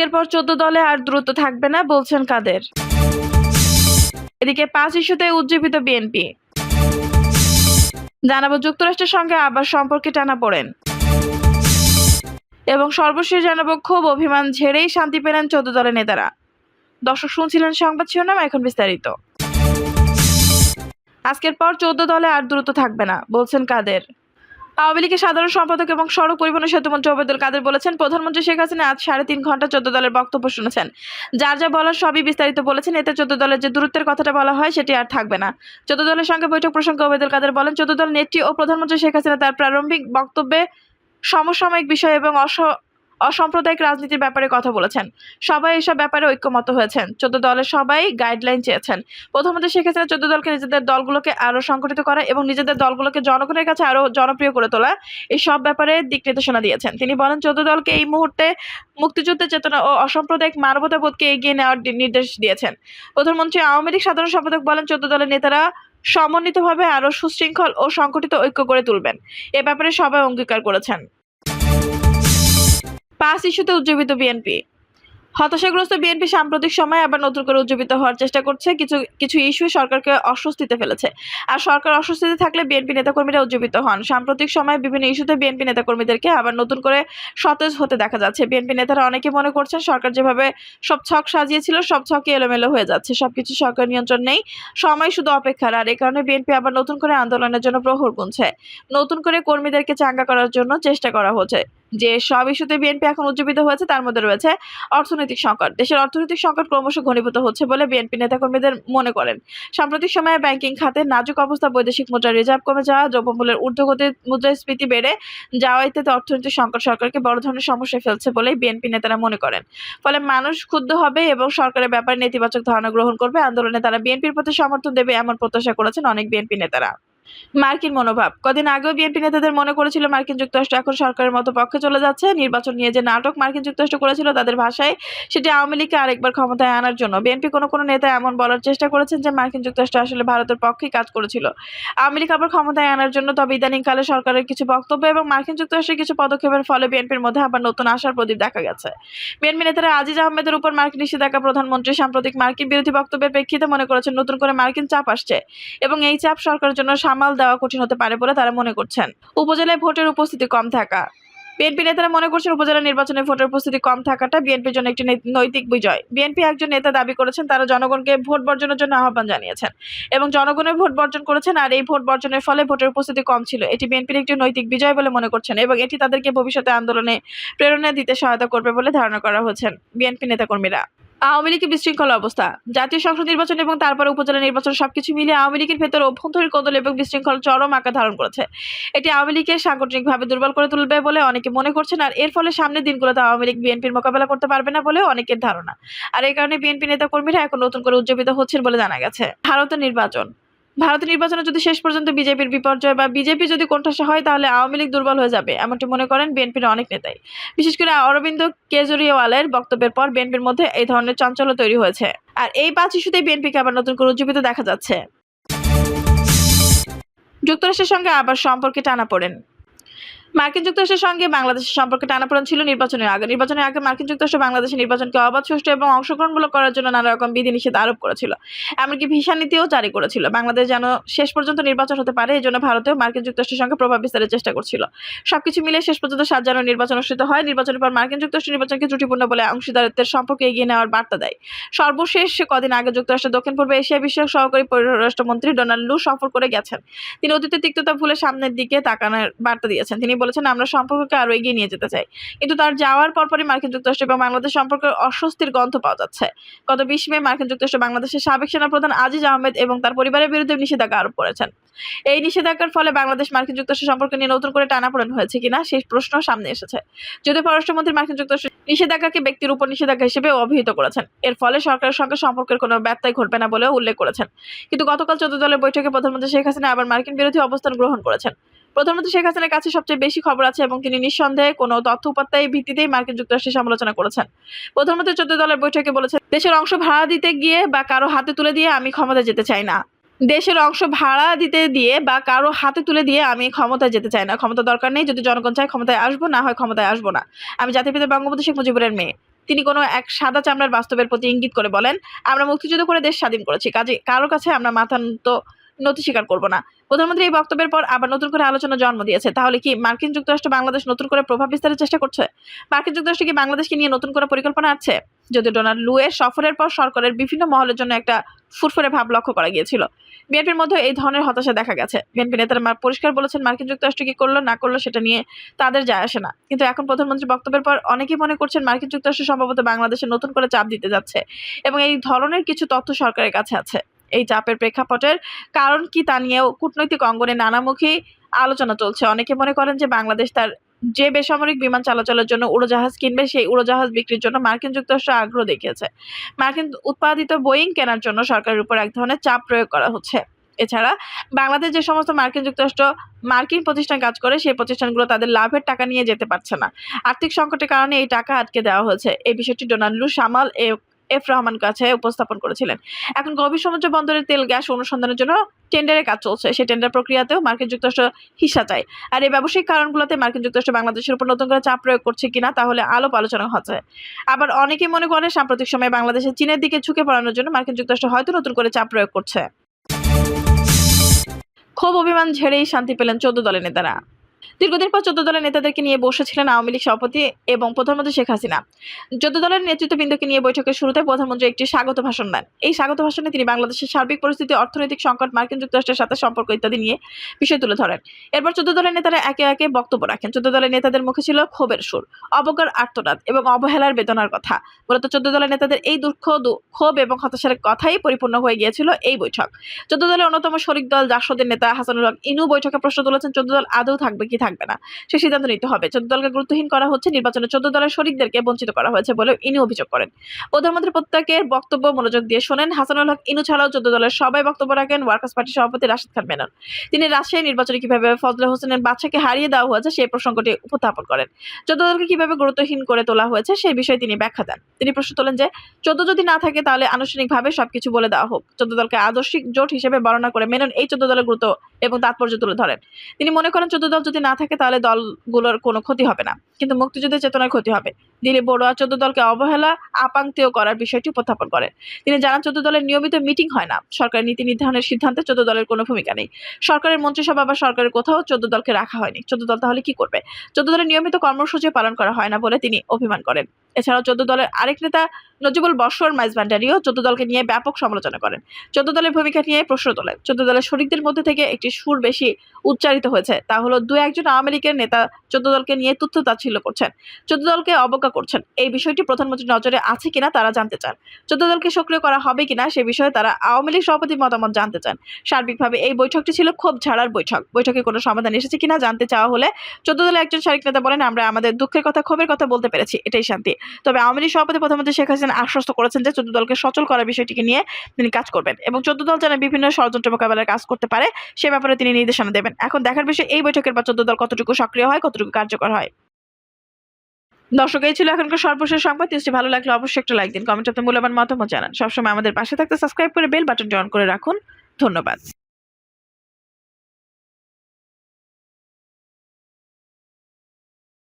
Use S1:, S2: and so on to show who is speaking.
S1: আজকের পর চোদ্দ দলে আর দ্রুত থাকবে না, বলছেন কাদের? এদিকে পাঁচ ইস্যুতে উজ্জীবিত বিএনপি। জানাব যুক্তরাষ্ট্রের সঙ্গে আবার সম্পর্কে টানা পড়েন। এবং সর্বশেষ জানাব ক্ষোভ, অভিমান ঝেড়েই শান্তি পেলেন চোদ্দ দলের নেতারা। দর্শক শুনছিলেন সংবাদ শিরোনাম, এখন বিস্তারিত। আজকের পর চোদ্দ দলে আর দ্রুত থাকবে না, বলছেন কাদের? আওয়ামী লীগের সাধারণ সম্পাদক এবং সড়ক পরিবহন সেতুমন্ত্রী ওবেদুল কাদের বলেছেন, প্রধানমন্ত্রী শেখ হাসিনা আজ সাড়ে তিন ঘণ্টা চোদ্দ দলের বক্তব্য শুনেছেন। যার যা বলার সবই বিস্তারিত বলেছেন। এতে চোদ্দ দলের যে দূরত্বের কথাটা বলা হয়, সেটি আর থাকবে না। চোদ্দ দলের সঙ্গে বৈঠক প্রসঙ্গে ওবেদুল কাদের বলেন, চোদ্দ দল নেত্রী ও প্রধানমন্ত্রী শেখ হাসিনা তার প্রারম্ভিক বক্তব্যে সমসাময়িক বিষয় এবং অস অসাম্প্রদায়িক রাজনীতির ব্যাপারে কথা বলেছেন। সবাই এসব ব্যাপারে ঐক্যমত হয়েছেন। চোদ্দ দলের সবাই গাইডলাইন চেয়েছেন। শেখ হাসিনা চোদ্দ দলকে নিজেদের দলগুলোকে আরও সংগঠিত করা এবং নিজেদের দলগুলোকে জনগণের কাছে আরও জনপ্রিয় করে তোলা, এই সব ব্যাপারে দিক নির্দেশনা দিয়েছেন। তিনি বলেন, চোদ্দ দলকে এই মুহূর্তে মুক্তিযুদ্ধের চেতনা ও অসাম্প্রদায়িক মানবতাবোধকে এগিয়ে নেওয়ার নির্দেশ দিয়েছেন। প্রধানমন্ত্রী আওয়ামী লীগ সাধারণ সম্পাদক বলেন, চোদ্দ দলের নেতারা সমন্বিতভাবে আরও সুশৃঙ্খল ও সংগঠিত ঐক্য গড়ে তুলবেন। এ ব্যাপারে সবাই অঙ্গীকার করেছেন। পাঁচ ইস্যুতে উজ্জীবিত বিএনপি। হতাশাগ্রস্ত বিএনপি সাম্প্রতিক সময়ে আবার নতুন করে উজ্জীবিত হওয়ার চেষ্টা করছে। কিছু কিছু ইস্যু সরকারকে অস্বস্তিতে ফেলেছে। আর সরকার অস্বস্তিতে থাকলে বিএনপি নেতাকর্মীরা উজ্জীবিত হন। সাম্প্রতিক সময়ে বিভিন্ন ইস্যুতে বিএনপি নেতাকর্মীদেরকে আবার নতুন করে সতেজ হতে দেখা যাচ্ছে। বিএনপি নেতারা অনেকে মনে করছেন সরকার যেভাবে সব ছক সাজিয়েছিল, সব ছকই এলোমেলো হয়ে যাচ্ছে। সবকিছু সরকার নিয়ন্ত্রণ নেই, সময় শুধু অপেক্ষার। আর এই কারণে বিএনপি আবার নতুন করে আন্দোলনের জন্য প্রহর গুনছে নতুন করে কর্মীদেরকে চাঙ্গা করার জন্য চেষ্টা করা হচ্ছে। যে সব ইস্যুতে বিএনপি এখন উজ্জীবিত হয়েছে, তার মধ্যে রয়েছে অর্থনৈতিক সংকট। দেশের অর্থনৈতিক সংকট ক্রমশ ঘনীভূত হচ্ছে বলে বিএনপি নেতাকর্মীদের মনে করেন। সাম্প্রতিক সময়ে ব্যাংকিং খাতে নাজুক অবস্থা, বৈদেশিক মুদ্রা রিজার্ভ কমে যাওয়া, দ্রব্যমূল্যের ঊর্ধ্বগতি, মুদ্রাস্ফীতি বেড়ে যাওয়া ইত্যাদি অর্থনৈতিক সংকট সরকারকে বড় ধরনের সমস্যায় ফেলছে বলেই বিএনপি নেতারা মনে করেন। ফলে মানুষ ক্ষুব্ধ হবে এবং সরকারের ব্যাপারে নেতিবাচক ধারণা গ্রহণ করবে আন্দোলনে। তারা বিএনপির প্রতি সমর্থন দেবে এমন প্রত্যাশা করেছেন অনেক বিএনপি নেতারা। মার্কিন মনোভাব। কদিন আগেও বিএনপি নেতাদের মনে করেছিল মার্কিন যুক্তরাষ্ট্র এখন সরকারের মতো পক্ষে চলে যাচ্ছে। নির্বাচন নিয়ে যে নাটক মার্কিন যুক্তরাষ্ট্র করেছিল তাদের ভাষায়, সেটি আওয়ামী লীগকে আরেকবার ক্ষমতায় আনার জন্য। বিএনপি কোনো কোনো নেতা এমন বলার চেষ্টা করেছেন যে মার্কিন যুক্তরাষ্ট্র আসলে ভারতের পক্ষেই কাজ করেছিল। আওয়ামী লীগ আবার ক্ষমতায় আনার জন্য তবে ইদানিংকালে সরকারের কিছু বক্তব্য এবং মার্কিন যুক্তরাষ্ট্রের কিছু পদক্ষেপের ফলে বিএনপির মধ্যে আবার নতুন আশার প্রদীপ দেখা গেছে। বিএনপি নেতারা আজিজ আহমেদের উপর মার্কিন নিষেধাজ্ঞা প্রধানমন্ত্রী সাম্প্রতিক মার্কিন বিরোধী বক্তব্যের প্রেক্ষিতে মনে করেছেন নতুন করে মার্কিন চাপ আসছে এবং এই চাপ সরকারের জন্য সামাল দেওয়া কঠিন হতে পারে বলে তারা মনে করছেন। উপজেলায় ভোটের উপস্থিতি কম থাকা। বিএনপি নেতারা মনে করছেন উপজেলা নির্বাচনে ভোটের উপস্থিতি কম থাকাটা বিএনপির জন্য একটি নৈতিক বিজয়। বিএনপি একজন নেতা দাবি করেছেন, তারা জনগণকে ভোট বর্জনের জন্য আহ্বান জানিয়েছেন এবং জনগণের ভোট বর্জন করেছেন আর এই ভোট বর্জনের ফলে ভোটের উপস্থিতি কম ছিল। এটি বিএনপির একটি নৈতিক বিজয় বলে মনে করছেন এবং এটি তাদেরকে ভবিষ্যতে আন্দোলনে প্রেরণা দিতে সহায়তা করবে বলে ধারণা করা হচ্ছেন বিএনপি নেতাকর্মীরা। আওয়ামী লীগের বিশৃঙ্খলা অবস্থা। জাতীয় সংসদ নির্বাচন এবং তারপর উপজেলা নির্বাচন সবকিছু মিলে আওয়ামী লীগের ভেতর অভ্যন্তরীণ কদল এবং বিশৃঙ্খলা চরম আকার ধারণ করেছে। এটি আওয়ামী লীগকে সাংগঠনিকভাবে দুর্বল করে তুলবে বলে অনেকে মনে করছেন, আর এর ফলে সামনের দিনগুলোতে আওয়ামী লীগ বিএনপির মোকাবেলা করতে পারবে না বলে অনেকের ধারণা। আর এই কারণে বিএনপি নেতা কর্মীরা এখন নতুন করে উজ্জীবিত হচ্ছেন বলে জানা গেছে। ভারতের নির্বাচন। ভারতের নির্বাচনে যদি শেষ পর্যন্ত বিজেপির বিপর্যয় বা বিজেপি যদি কোণঠাসা হয়, তাহলে আওয়ামী লীগ দুর্বল হয়ে যাবে, এমনটি মনে করেন বিএনপির অনেক নেতাই। বিশেষ করে অরবিন্দ কেজরিওয়ালের বক্তব্যের পর বিএনপির মধ্যে এই ধরনের চাঞ্চল্য তৈরি হয়েছে। আর এই পাঁচ ইস্যুতেই বিএনপিকে আবার নতুন করে উজ্জীবিত দেখা যাচ্ছে। যুক্তরাষ্ট্রের সঙ্গে আবার সম্পর্কে টানা পড়েন। মার্কিন যুক্তরাষ্ট্রের সঙ্গে বাংলাদেশের সম্পর্কে টানাপোড়েন ছিল নির্বাচনের আগে। নির্বাচনের আগে মার্কিন যুক্তরাষ্ট্র বাংলাদেশের নির্বাচনকে অবাধ, সুষ্ঠু এবং অংশগ্রহণমূলক করার জন্য নানা রকম বিধিনিষেধ আরোপ করেছিল। এমনকি ভিসা নীতিও জারি করেছিল। বাংলাদেশ যেন শেষ পর্যন্ত নির্বাচন হতে পারে, এই জন্য ভারতেও মার্কিন যুক্তরাষ্ট্রের সঙ্গে প্রভাব বিস্তারের চেষ্টা করছিল। সবকিছু মিলে শেষ পর্যন্ত সাত জানুয়ারি নির্বাচন অনুষ্ঠিত হয়। নির্বাচনের পর মার্কিন যুক্তরাষ্ট্র নির্বাচনকে ত্রুটিপূর্ণ বলে অংশীদারিত্বের সম্পর্কে এগিয়ে নেওয়ার বার্তা দেয়। সর্বশেষ কদিন আগে যুক্তরাষ্ট্রের দক্ষিণ পূর্ব এশিয়া বিষয়ক সহকারী পররাষ্ট্রমন্ত্রী ডোনাল্ড লু সফর করে গেছেন। তিনি অতীতের তিক্ততা ভুলে সামনের দিকে তাকানোর বার্তা দিয়েছেন। তিনি বলেছেন, আমরা সম্পর্ককে আরও এগিয়ে নিয়ে যেতে চাই। কিন্তু তার যাওয়ার পরপরই মার্কিন যুক্তরাষ্ট্র এবং বাংলাদেশ সম্পর্কে অস্বস্তির গন্ধ পাওয়া যাচ্ছে। গত বিশ মে মার্কিন যুক্তরাষ্ট্র বাংলাদেশের সাবেক সেনাপ্রধান আজিজ আহমেদ এবং তার পরিবারের বিরুদ্ধে নিষেধাজ্ঞা আরোপ করেছেন। এই নিষেধাজ্ঞার ফলে বাংলাদেশ মার্কিন যুক্তরাষ্ট্র সম্পর্ক নিয়ে নতুন করে টানাপোড়েন হয়েছে কিনা সেই প্রশ্ন সামনে এসেছে। যদিও পররাষ্ট্রমন্ত্রী মার্কিন যুক্তরাষ্ট্র নিষেধাজ্ঞাকে ব্যক্তির উপর নিষেধাজ্ঞা হিসেবে অভিহিত করেছেন। এর ফলে সরকারের সঙ্গে সম্পর্কের কোনো ব্যত্যয় ঘটবে না বলেও উল্লেখ করেছেন। কিন্তু গতকাল চোদ্দ দলের বৈঠকে প্রধানমন্ত্রী শেখ হাসিনা আবার মার্কিন বিরোধী অবস্থান গ্রহণ করেছেন। প্রধানমন্ত্রী শেখ হাসিনার কাছে সবচেয়ে বেশি খবর আছে এবং তিনি নিঃসন্দেহে কোনো তথ্য উপাত্তের ভিত্তিতেই মার্কিন যুক্তরাষ্ট্রের সমালোচনা করেছেন। প্রধানমন্ত্রী চোদ্দ দলের বৈঠকে বলেছেন, দেশের অংশ ভাড়া দিতে গিয়ে বা কারও হাতে তুলে দিয়ে আমি ক্ষমতা যেতে চাই না। দেশের অংশ ভাড়া দিতে দিয়ে বা কারও হাতে তুলে দিয়ে আমি ক্ষমতায় যেতে চাই না। ক্ষমতা দরকার নেই, যদি জনগণ চায় ক্ষমতায় আসব, না হয় ক্ষমতায় আসব না। আমি জাতির পিতা বঙ্গবন্ধু শেখ মুজিবুরের মেয়ে। তিনি কোনো এক সাদা চামড়ার বাস্তবের প্রতি ইঙ্গিত করে বলেন, আমরা মুক্তিযুদ্ধ করে দেশ স্বাধীন করেছি। কাজে কারও কাছে আমরা মাথা নত স্বীকার করব না। প্রধানমন্ত্রী এই বক্তব্যের পর আবার নতুন করে আলোচনা জন্ম দিয়েছে। তাহলে কি মার্কিন যুক্তরাষ্ট্র বাংলাদেশ নতুন করে প্রভাব বিস্তারের চেষ্টা করছে? মার্কিন যুক্তরাষ্ট্র কি বাংলাদেশকে নিয়ে নতুন করে পরিকল্পনা আছে যদি ডোনাল্ড লুয়ের সফরের পর সরকারের বিভিন্ন মহলের জন্য একটা ফুরফুরে ভাব লক্ষ্য করা গিয়েছিল। বিএনপির মধ্যে এই ধরনের হতাশা দেখা গেছে। বিএনপি নেতারা পরিষ্কার বলেছেন মার্কিন যুক্তরাষ্ট্র কি করল, না করল সেটা নিয়ে তাদের যায় আসে না। কিন্তু এখন প্রধানমন্ত্রী বক্তব্যের পর অনেকেই মনে করছেন মার্কিন যুক্তরাষ্ট্র সম্ভবত বাংলাদেশে নতুন করে চাপ দিতে যাচ্ছে এবং এই ধরনের কিছু তথ্য সরকারের কাছে আছে। এই চাপের প্রেক্ষাপটের কারণ কি তা নিয়েও কূটনৈতিক অঙ্গনে নানামুখী আলোচনা চলছে। অনেকে মনে করেন যে বাংলাদেশ তার যে বেসামরিক বিমান চলাচলের জন্য উড়োজাহাজ কিনবে, সেই উড়োজাহাজ বিক্রির জন্য মার্কিন যুক্তরাষ্ট্র আগ্রহ দেখিয়েছে। মার্কিন উৎপাদিত বোয়িং কেনার জন্য সরকারের উপর এক ধরনের চাপ প্রয়োগ করা হচ্ছে। এছাড়া বাংলাদেশ যে সমস্ত মার্কিন যুক্তরাষ্ট্র মার্কিন প্রতিষ্ঠান কাজ করে, সেই প্রতিষ্ঠানগুলো তাদের লাভের টাকা নিয়ে যেতে পারছে না। আর্থিক সংকটের কারণে এই টাকা আটকে দেওয়া হয়েছে। এই বিষয়টি ডোনাল্ডু সামাল এ এফ রহমান কাছে উপস্থাপন করেছিলেন। এখন গভীর সমুদ্র বন্দরের তেল গ্যাস অনুসন্ধানের জন্য টেন্ডারের কাজ চলছে। সেই টেন্ডার প্রক্রিয়াতেও মার্কিন যুক্তরাষ্ট্র হিসা চায়। আর এই ব্যবসায়িক কারণগুলোতে মার্কিন যুক্তরাষ্ট্র বাংলাদেশের উপর নতুন করে চাপ প্রয়োগ করছে কিনা তাহলে আলোপ আলোচনা হচ্ছে। আবার অনেকেই মনে করে সাম্প্রতিক সময়ে বাংলাদেশের চীনের দিকে ঝুঁকে পড়ানোর জন্য মার্কিন যুক্তরাষ্ট্র হয়তো নতুন করে চাপ প্রয়োগ করছে। ক্ষোভ অভিমান ঝেড়েই শান্তি পেলেন চোদ্দ দলের নেতারা। দীর্ঘদিন পর চোদ্দ দলের নেতাদেরকে নিয়ে বসেছিলেন আওয়ামী লীগ সভাপতি এবং প্রধানমন্ত্রী শেখ হাসিনা। চোদ্দ দলের নেতৃত্ববৃন্দকে নিয়ে বৈঠকের শুরুতে প্রধানমন্ত্রী একটি স্বাগত ভাষণ দেন। এই স্বাগত ভাষণে তিনি বাংলাদেশের সার্বিক পরিস্থিতি, অর্থনৈতিক সংকট, মার্কিন যুক্তরাষ্ট্রের সাথে সম্পর্ক ইত্যাদি নিয়ে বিষয় তুলে ধরেন। এরপর চোদ্দ দলের নেতারা একে একে বক্তব্য রাখেন। চোদ্দ দলের নেতাদের মুখে ছিল ক্ষোভের সুর, অবজ্ঞার আর্তনাদ এবং অবহেলার বেদনার কথা। মূলত চোদ্দ দলের নেতাদের এই দুঃখ ক্ষোভ এবং হতাশার কথাই পরিপূর্ণ হয়ে গিয়েছিল এই বৈঠক। চোদ্দ দলের অন্যতম শরিক দল জাসদের নেতা হাসানুল হক ইনু বৈঠকে প্রশ্ন তুলেছেন, চোদ্দ দল আদৌ থাকবে কি থাকবে না। সে সিদ্ধান্ত নিতে হবে। চোদ্দ দলকে গুরুত্বহীন করা হচ্ছে। নির্বাচনে চোদ্দ দলের শরিকদেরকে বঞ্চিত করা হয়েছে বলে ইনু অভিযোগ করেন। প্রধানমন্ত্রী প্রত্যেকের বক্তব্য, মনোযোগ দিয়ে শোনেন। হাসানুল হক, ইনু ছাড়াও চোদ্দ দলের সবাই বক্তব্য রাখেন। ওয়ার্কার্স পার্টির সভাপতি রাশিদ খান মেনন। তিনি রাজশাহী নির্বাচনে কীভাবে ফজলে হোসেনের বাচ্চাকে হারিয়ে দেওয়া হয়েছে, সেই প্রসঙ্গটি উপস্থাপন করেন। চোদ্দ দলকে কীভাবে গুরুত্বহীন করে তোলা হয়েছে, সেই বিষয়ে তিনি ব্যাখ্যা দেন। তিনি প্রশ্ন তোলেন যে, চোদ্দ যদি না থাকে, তাহলে আনুষ্ঠানিকভাবে সবকিছু বলে দেওয়া হোক। চোদ্দ দলকে আদর্শিক জোট হিসেবে বর্ণনা করে মেনন এই চোদ্দ দলের গুরুত্ব এবং তাৎপর্য তুলে ধরেন। তিনি মনে করেন চোদ্দ দল যদি না থাকে, তাহলে দলগুলোর কোনো ক্ষতি হবে না। কিন্তু মুক্তিযুদ্ধের চেতনার ক্ষতি হবে। দিলীপ বড়ুয়া চোদ্দ দলকে অবহেলা আপাঙ্ক্তেয় করার বিষয়টি উপস্থাপন করেন। তিনি জানান, চোদ্দ দলের নিয়মিত মিটিং হয় না। সরকারের নীতি নির্ধারণের সিদ্ধান্তে চোদ্দ দলের কোনো ভূমিকা নেই। সরকারের মন্ত্রিসভা বা সরকারের কোথাও চোদ্দ দলকে রাখা হয়নি। চোদ্দ দল তাহলে কি করবে? চোদ্দ দলের নিয়মিত কর্মসূচি পালন করা হয় না বলে তিনি অভিমান করেন। এছাড়াও চোদ্দ দলের আরেক নেতা নজিবুল বর্ষর মাইজবান্ডারিও চোদ্দ দলকে নিয়ে ব্যাপক সমালোচনা করেন। চোদ্দ দলের ভূমিকা নিয়ে প্রশ্ন তোলেন। চোদ্দ দলের শরিকদের মধ্যে থেকে একটি সুর বেশি উচ্চারিত হয়েছে, তা হলো দু একজন আওয়ামী লীগের নেতা চোদ্দ দলকে নিয়ে তুচ্ছ তাচ্ছিল্য করছেন, চোদ্দ দলকে অবজ্ঞা করছেন। এই বিষয়টি প্রধানমন্ত্রীর নজরে আছে কিনা তারা জানতে চান। চোদ্দ দলকে সক্রিয় করা হবে কিনা সে বিষয়ে তারা আওয়ামী লীগ সভাপতির মতামত জানতে চান। সার্বিকভাবে এই বৈঠকটি ছিল ক্ষোভ ঝাড়ার বৈঠক। বৈঠকে কোনো সমাধান এসেছে কিনা জানতে চাওয়া হলে চোদ্দ দলের একজন শারিক নেতা বলেন, আমরা আমাদের দুঃখের কথা, ক্ষোভের কথা বলতে পেরেছি। এটাই শান্তি। তবে আওয়ামী লীগ সভাপতি প্রধানমন্ত্রী শেখ হাসিনা আশ্বস্ত করেছেন যে চোদ্দ দলকে সচল করার বিষয়টিকে নিয়ে তিনি কাজ করবেন এবং চোদ্দ দল যেন বিভিন্ন ষড়যন্ত্র মোকাবেলার কাজ করতে পারে, সে ব্যাপারে তিনি নির্দেশনা দেবেন। এখন দেখার বিষয়, এই বৈঠকের পর চোদ্দ দল কতটুকু সক্রিয় হয়, কতটুকু কার্যকর হয়? দর্শক, এই ছিল এখনকার সর্বশেষ সংবাদ। নিউজটি ভালো লাগলে অবশ্যই একটা লাইক দিন, কমেন্ট আপনার মূল্যবান মতামত জানান। সবসময় আমাদের পাশে থাকতে সাবস্ক্রাইব করে বেল বাটনটি অন করে রাখুন। ধন্যবাদ।